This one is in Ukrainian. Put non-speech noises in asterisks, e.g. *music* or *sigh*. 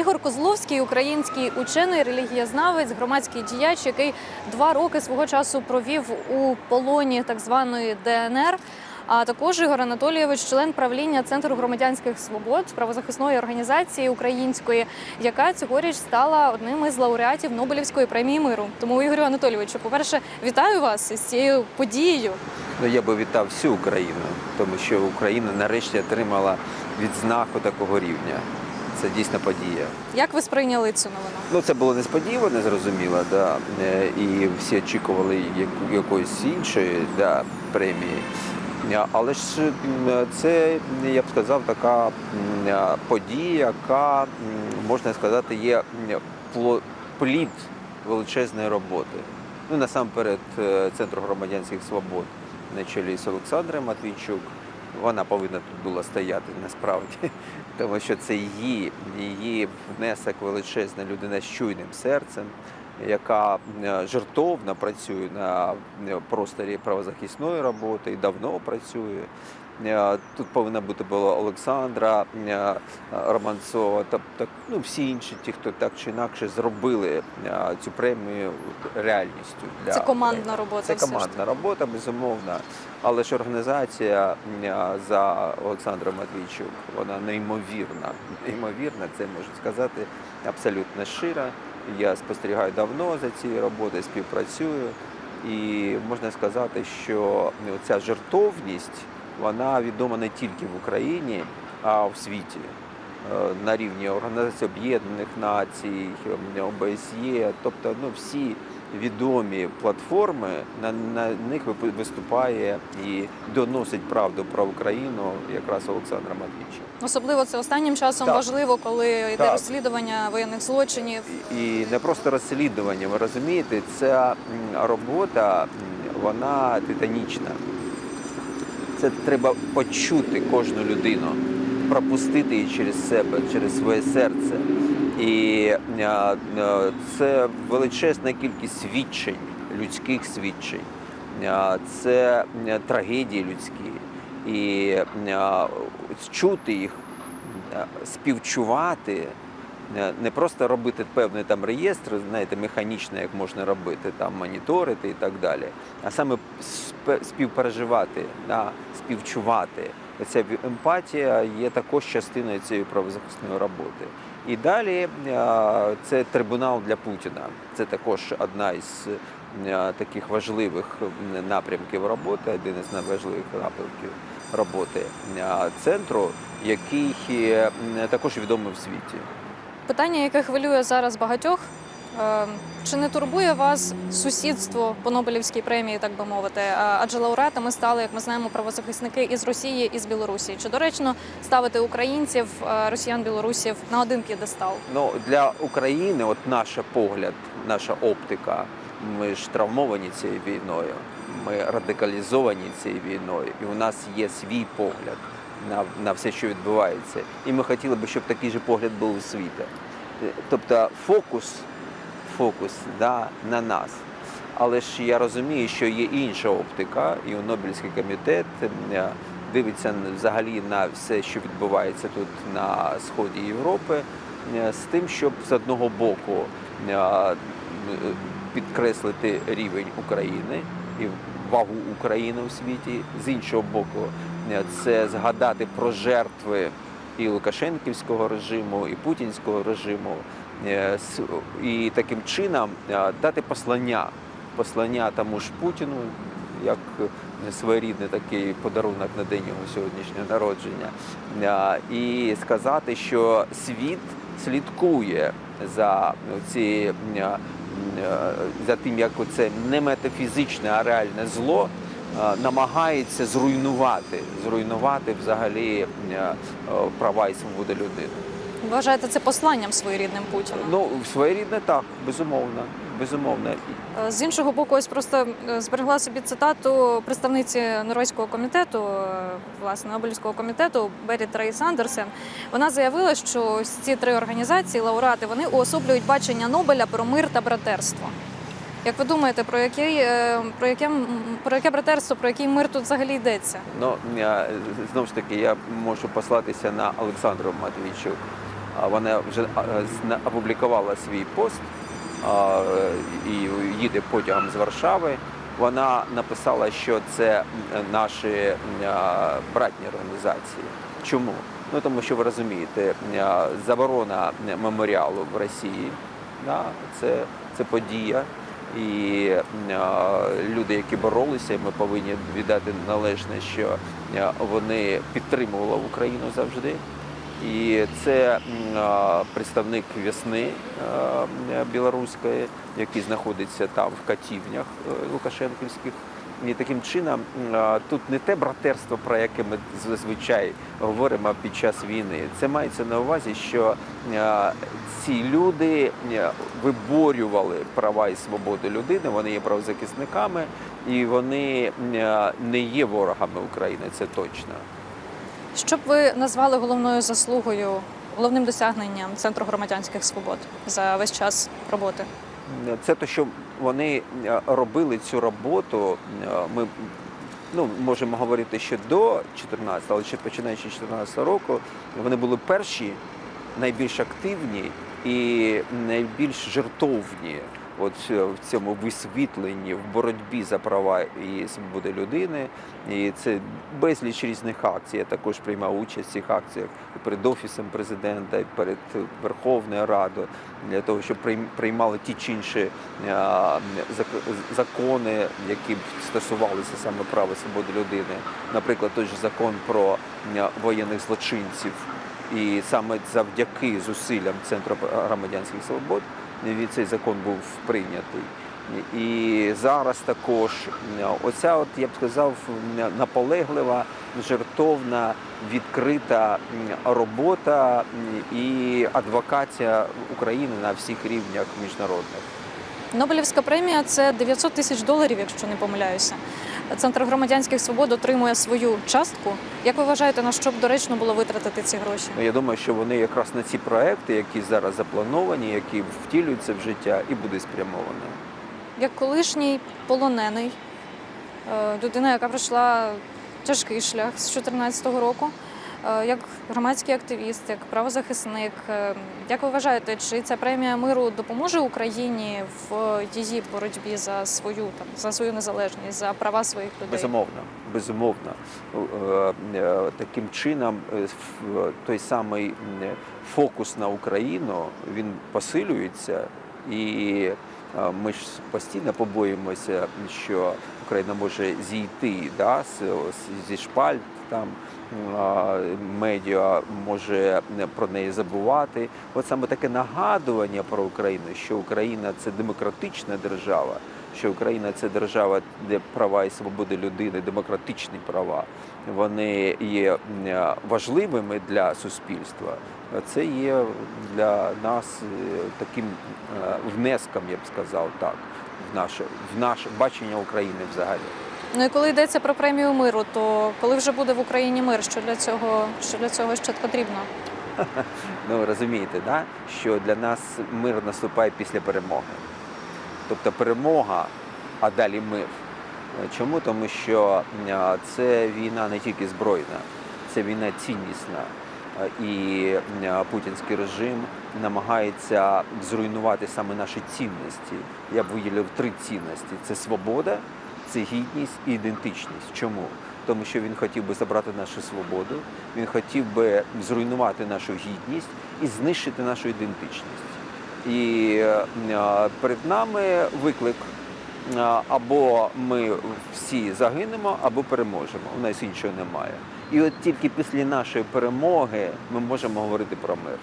Ігор Козловський, український учений, релігієзнавець, громадський діяч, який два роки свого часу провів у полоні так званої ДНР. А також Ігор Анатолійович, член правління Центру громадянських свобод правозахисної організації української, яка цьогоріч стала одним із лауреатів Нобелівської премії миру. Тому Ігорю Анатолійовичу, по-перше, вітаю вас із цією подією. Ну, я би вітав всю Україну, тому що Україна нарешті отримала відзнаку такого рівня. Це дійсна подія. Як ви сприйняли цю новину? Ну це було несподівано, зрозуміло, да. Е, і всі очікували якоїсь іншої да, премії. Е, Але ж це, я б сказав, така е, подія, яка, можна сказати, є плід величезної роботи. Ну, насамперед, Центру громадянських свобод на чолі з Олександром Матвійчук. Вона повинна тут була стояти насправді, тому що це її, її внесок величезна людина з чуйним серцем, яка е, жертовно працює на е, просторі правозахисної роботи і давно працює. Е, Тут повинна бути була Олександра Романцова, тобто ну, всі інші, ті, хто так чи інакше зробили цю премію реальністю. Для Це командна робота. Це командна робота, безумовно. Але ж організація за Олександром Матвійчук, вона неймовірна. Неймовірна, це можу сказати абсолютно щира. Я спостерігаю давно за цією роботою, співпрацюю. І можна сказати, що ця жертовність вона відома не тільки в Україні, а в світі. Е, На рівні Організації Об'єднаних Націй, ОБСЄ, тобто ну, всі відомі платформи, на, на них виступає і доносить правду про Україну якраз Олександра Матвійчук. Особливо це останнім часом Так. важливо, коли йде Так. розслідування воєнних злочинів. І не просто розслідування, ви розумієте, ця робота вона титанічна. Це треба почути кожну людину, пропустити її через себе, через своє серце. І е, е, це величезна кількість свідчень, людських свідчень. Е, Це трагедії людські. І чути їх, співчувати, не просто робити певний там реєстр, знаєте, механічно, як можна робити, там моніторити і так далі, а саме співпереживати, да, співчувати. Ця емпатія є також частиною цієї правозахисної роботи. І далі е, це трибунал для Путіна. Це також одна із е, таких важливих напрямків роботи, один із найважливих напрямків роботи е, центру, який е, також відомий в світі. Питання, яке хвилює зараз багатьох. е, Чи не турбує вас сусідство по Нобелівській премії, так би мовити? А- Адже лауреатами стали, як ми знаємо, правозахисники із Росії і з Білорусі. Чи доречно ставити українців, е, росіян, білорусів на один п'єдестал? Ну для України, от наш погляд, наша оптика. Ми ж травмовані цією війною. Ми радикалізовані цією війною, і у нас є свій погляд на, на все, що відбувається. І ми хотіли б, щоб такий же погляд був у світа. Е, Тобто фокус, фокус да, на нас. Але ж я розумію, що є інша оптика, і у Нобелівський комітет е, дивиться взагалі на все, що відбувається тут на сході Європи, е, з тим, щоб з одного боку підкреслити рівень України і вагу України у світі, з іншого боку, це згадати про жертви і Лукашенківського режиму, і путінського режиму, е, і таким чином е, дати послання, послання тому ж Путіну, як своєрідний такий подарунок на день його сьогоднішнього народження, Е, і сказати, що світ слідкує за ці за тим, як це не метафізичне, а реальне зло намагається зруйнувати, зруйнувати взагалі е, е, права і свободи людини. Вважаєте це посланням своєрідним Путіна? Ну, своєрідне так, безумовно. Безумовно. Е, З іншого боку, ось просто е, зберегла собі цитату представниці Норвезького комітету, е, власне Нобелівського комітету Беріт Рейс Андерсен. Вона заявила, що ці три організації, лауреати, вони уособлюють бачення Нобеля про мир та братерство. Як ви думаєте, про який е, про яке про яке братерство, про який мир тут взагалі йдеться? Ну, я, знову ж таки, я можу послатися на Олександру Матвійчук. вона вже опублікувала свій пост і їде потягом з Варшави. Вона написала, що це наші братні організації. Чому? Ну тому що ви розумієте, заборона меморіалу в Росії, да, це, це подія. І люди, які боролися, ми повинні віддати належне, що вони підтримували Україну завжди. І це представник весни білоруської, який знаходиться там в катівнях е, Лукашенківських. І таким чином тут не те братерство, про яке ми зазвичай говоримо під час війни. Це мається на увазі, що ці люди виборювали права і свободи людини, вони є правозахисниками і вони не є ворогами України, це точно. Що б ви назвали головною заслугою, головним досягненням Центру громадянських свобод за весь час роботи? Це те, що вони е, робили цю роботу. е, Ми ну, можемо говорити ще до 14, але ще починаючи з 14 року, вони були перші, найбільш активні і найбільш жертовні. От е, в цьому висвітленні, в боротьбі за права і свободи людини, і це безліч різних акцій. Я також приймав участь в цих акціях перед офісом президента, і перед Верховною Радою для того, щоб приймали ті чи інші е, закони, які стосувалися саме права свободи людини. Наприклад, той же закон про е, воєнних злочинців. І саме завдяки зусиллям Центру громадянських свобод цей закон був прийнятий. І зараз також е, оця, от я б сказав, е, наполеглива, жертовна, відкрита робота і адвокація України на всіх рівнях міжнародних. Нобелівська премія це 900 тисяч доларів, якщо не помиляюся. Центр громадянських свобод отримує свою частку. Як ви вважаєте, на що б доречно було витратити ці гроші? Ну, Я думаю, що вони якраз на ці проекти, які зараз заплановані, які втілюються в життя, і буде спрямовано. Як колишній полонений, е, людина, яка пройшла тяжкий шлях з 2014 року, як громадський активіст, як правозахисник, е, як ви вважаєте, чи ця премія миру допоможе Україні в її боротьбі за свою там за свою незалежність, за права своїх людей? Безумовно, безумовно. Е, е, Таким чином, е, той самий фокус на Україну він посилюється, і е, ми ж постійно побоїмося, що Україна може зійти да, зі шпальт там. Медіа може про неї забувати. От саме таке нагадування про Україну, що Україна це демократична держава, що Україна це держава, де права і свободи людини, демократичні права, вони є важливими для суспільства. Це є для нас е, таким е, внеском, я б сказав так, в наше, в наше бачення України взагалі. Ну і коли йдеться про премію миру, то коли вже буде в Україні мир, що для цього що для цього ще потрібно? *laughs* Ну розумієте, да? що для нас мир наступає після перемоги. Тобто перемога, а далі мир. Чому? Тому що е, це війна не тільки збройна, це війна ціннісна. І е, путінський режим намагається зруйнувати саме наші цінності. Я б виділив три цінності: це свобода, це гідність і ідентичність. Чому? Тому що він хотів би забрати нашу свободу, він хотів би зруйнувати нашу гідність і знищити нашу ідентичність. І е, перед нами виклик. Е, Або ми всі загинемо, або переможемо. У нас іншого немає. І от тільки після нашої перемоги ми можемо говорити про мир.